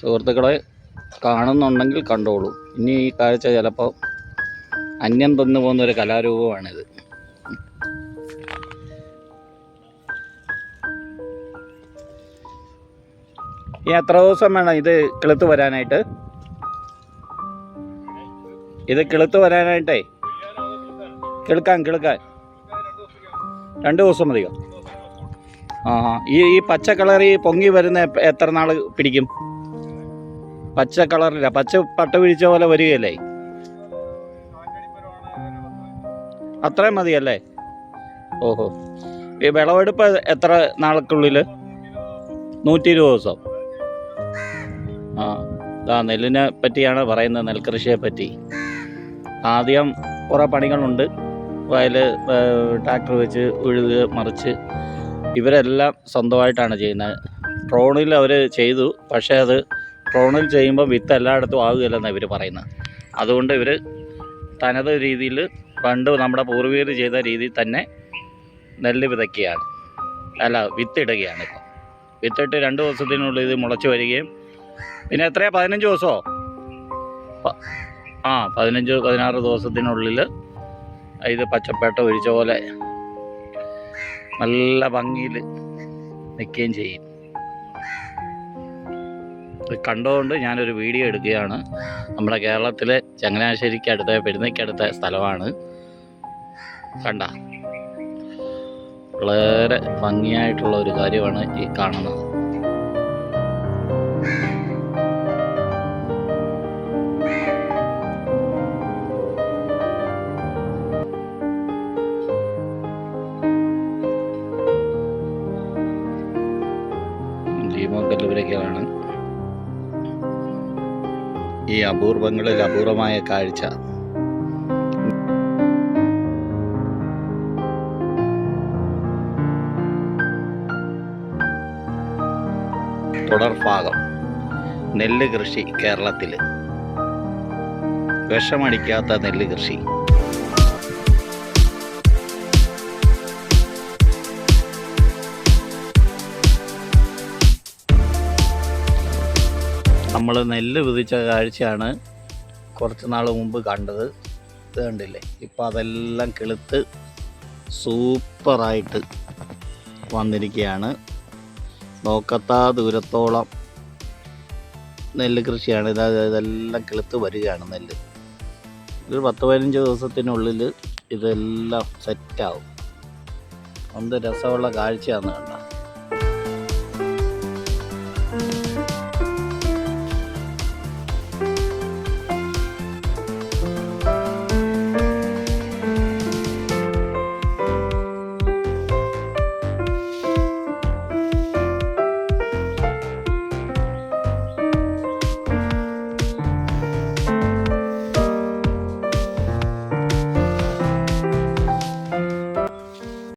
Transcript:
സുഹൃത്തുക്കളെ കാണുന്നുണ്ടെങ്കിൽ കണ്ടോളൂ. ഇനി ഈ കാഴ്ച ചിലപ്പോൾ അന്യം തന്നു പോകുന്ന ഒരു കലാരൂപമാണിത്. ഈ എത്ര ദിവസം വേണം ഇത് കിളുത്ത് വരാനായിട്ട്? ഇത് കിളുത്ത് വരാനായിട്ടേ? കിളുക്കാൻ കിളുക്കാൻ. രണ്ട് ദിവസം മതിയോ? ആ. ഈ ഈ പച്ച കളറി പൊങ്ങി വരുന്ന എത്ര നാൾ പിടിക്കും? പച്ച കളറില്ല. പച്ച പട്ട പിടിച്ച പോലെ വരികയല്ലേ? അത്രയും മതിയല്ലേ? ഓഹോ. ഈ വിളവെടുപ്പ് എത്ര നാൾക്കുള്ളിൽ നൂറ്റി ഇരുപത് ദിവസം. ആ ഇതാ നെല്ലിനെ പറ്റിയാണ് പറയുന്നത് നെൽകൃഷിയെ പറ്റി. ആദ്യം കുറേ പണികളുണ്ട്. വയൽ ട്രാക്ടർ വെച്ച് ഉഴുത് മറിച്ച്. ഇവരെല്ലാം സ്വന്തമായിട്ടാണ് ചെയ്യുന്നത്. ഡ്രോണിൽ അവർ ചെയ്തു പക്ഷേ അത് ഡ്രോണിൽ ചെയ്യുമ്പോൾ വിത്ത് എല്ലായിടത്തും ആകുകയില്ലെന്നാണ് ഇവർ പറയുന്നത് അതുകൊണ്ട് ഇവർ തനത് രീതിയിൽ പണ്ട് നമ്മുടെ പൂർവികർ ചെയ്ത രീതിയിൽ തന്നെ നെല്ല് വിതയ്ക്കുകയാണ്. അല്ല വിത്തിടുകയാണ് ഇപ്പോൾ വിത്തിട്ട് രണ്ട് ദിവസത്തിനുള്ളിൽ ഇത് മുളച്ച് വരികയും പിന്നെ എത്രയാ? പതിനഞ്ച് ദിവസമോ ആ പതിനഞ്ച് പതിനാറ് ദിവസത്തിനുള്ളിൽ ഇത് പച്ചപ്പേട്ട ഒഴിച്ച പോലെ നല്ല ഭംഗിയിൽ നിൽക്കുകയും ചെയ്യും. കണ്ടുകൊണ്ട് ഞാനൊരു വീഡിയോ എടുക്കുകയാണ്. നമ്മുടെ കേരളത്തിലെ ചങ്ങനാശ്ശേരിക്ക് അടുത്ത പെരുന്നയ്ക്കടുത്ത സ്ഥലമാണ്. കണ്ട? വളരെ ഭംഗിയായിട്ടുള്ള ഒരു കാര്യമാണ് ഈ കാണുന്നത്. ജീവകല്ലുപുരയ്ക്കലാണ് ഈ അപൂർവങ്ങളിൽ അപൂർവമായ കാഴ്ച. തുടർഭാഗം. നെല്ല് കൃഷി കേരളത്തിൽ വിഷമടിക്കാത്ത നെല്ല് കൃഷി. നമ്മൾ നെല്ല് വിധിച്ച കാഴ്ചയാണ് കുറച്ച് നാൾ മുമ്പ് കണ്ടത്. ഇത് കണ്ടില്ലേ? ഇപ്പം അതെല്ലാം കിളുത്ത് സൂപ്പറായിട്ട് വന്നിരിക്കുകയാണ് നോക്കത്താ ദൂരത്തോളം നെല്ല് കൃഷിയാണ്. ഇത് ഇതെല്ലാം കിളുത്ത് വരികയാണ് നെല്ല്. ഒരു പത്ത് പതിനഞ്ച് ദിവസത്തിനുള്ളിൽ ഇതെല്ലാം സെറ്റാവും. എന്ത് രസമുള്ള കാഴ്ചയാണ് കണ്ട?